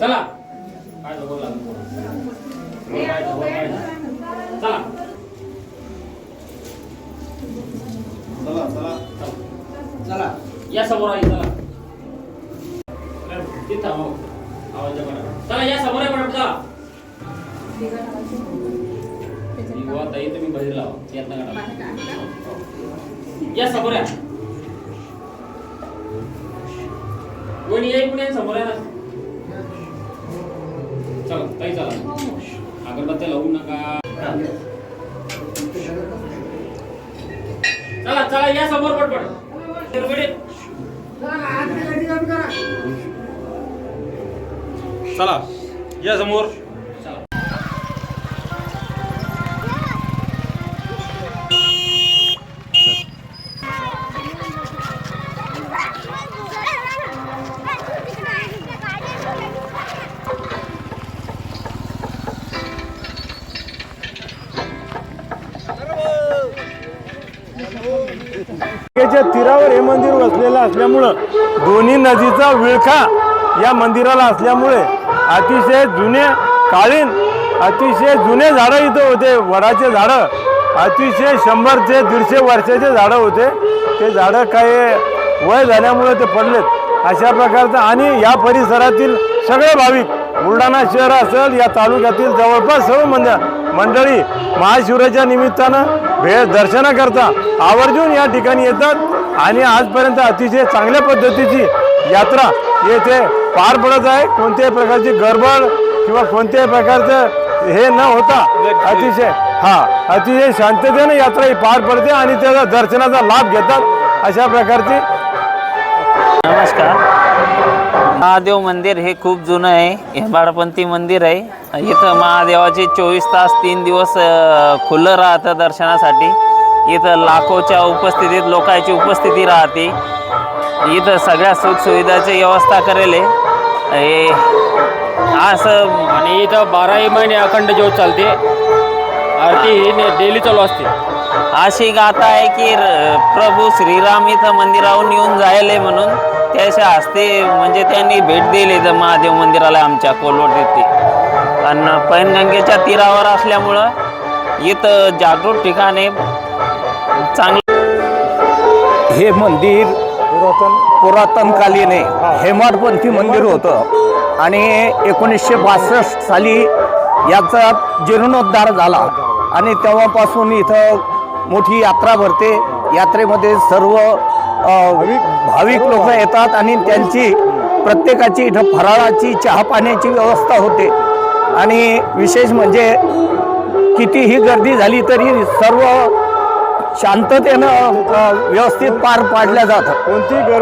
चला. काय बोला. चला. चला चला. चला. या समोर आई चला. तिथं थांबा. आवाज. चला या समोर आहे पटापट चला ताई तुम्ही बाहेर लावा. यात. या समोर या कोणी येई पुणे समोर या ना. चला ताई चला. अगरबत्त्या लावू नका. चला चला या समोर पटपट. चला या समोर. गंगेच्या तीरावर हे मंदिर वसलेलं असल्यामुळं दोन्ही नदीचा विळखा या मंदिराला असल्यामुळे अतिशय जुने काळीन अतिशय जुने झाडं इथं होते वडाचे झाडं अतिशय शंभर ते दीडशे वर्षाचे झाडं होते. ते झाडं काही वय झाल्यामुळे ते पडलेत. अशा प्रकारचं आणि या परिसरातील सगळे भाविक बुलढाणा शहर असेल या तालुक्यातील जवळपास सर्व मंदिर मंडळी महाशिवराच्या निमित्तानं भेट दर्शनाकरता आवर्जून या ठिकाणी येतात आणि आजपर्यंत अतिशय चांगल्या पद्धतीची यात्रा येथे पार पडत आहे. कोणत्याही प्रकारची गडबड किंवा कोणत्याही प्रकारचं हे न होता अतिशय हा अतिशय शांततेने यात्रा ही पार पडते आणि त्याचा दर्शनाचा लाभ घेतात अशा प्रकारची महादेव मंदिर हे खूप जुनं आहे. हे बाळपंथी मंदिर आहे. इथं महादेवाचे चोवीस तास तीन दिवस खुलं राहतं दर्शनासाठी. इथं लाखोच्या उपस्थितीत लोकांची उपस्थिती राहते. इथं सगळ्या सुखसुविधाची व्यवस्था करेल आहे. हे असं आणि इथं बाराही महिने अखंड ज्योत चालते. आरती ही डेली चालू असते. अशी गाथा आहे की र- प्रभू श्रीराम इथं मंदिराहून येऊन जायले म्हणून. त्याच्या हस्ते म्हणजे त्यांनी भेट दिली इथं महादेव मंदिराला आमच्या कोलवट येथे. आणि पैनगंगेच्या तीरावर असल्यामुळं इथं जागृत ठिकाणे चांगलं हे मंदिर पुरातन पुरातनकालीन आहे. हेमाडपंथी मंदिर होतं. आणि एकोणीसशे बासष्ट साली याचा जीर्णोद्धार झाला. आणि तेव्हापासून इथं मोठी यात्रा भरते. यात्रेमध्ये सर्व भाविक लोक येतात आणि त्यांची प्रत्येकाची इथं फराळाची चहा पाण्याची व्यवस्था होते. आणि विशेष म्हणजे कितीही गर्दी झाली तरी सर्व शांततेनं व्यवस्थित पार पाडल्या जातं कोणती गर्दी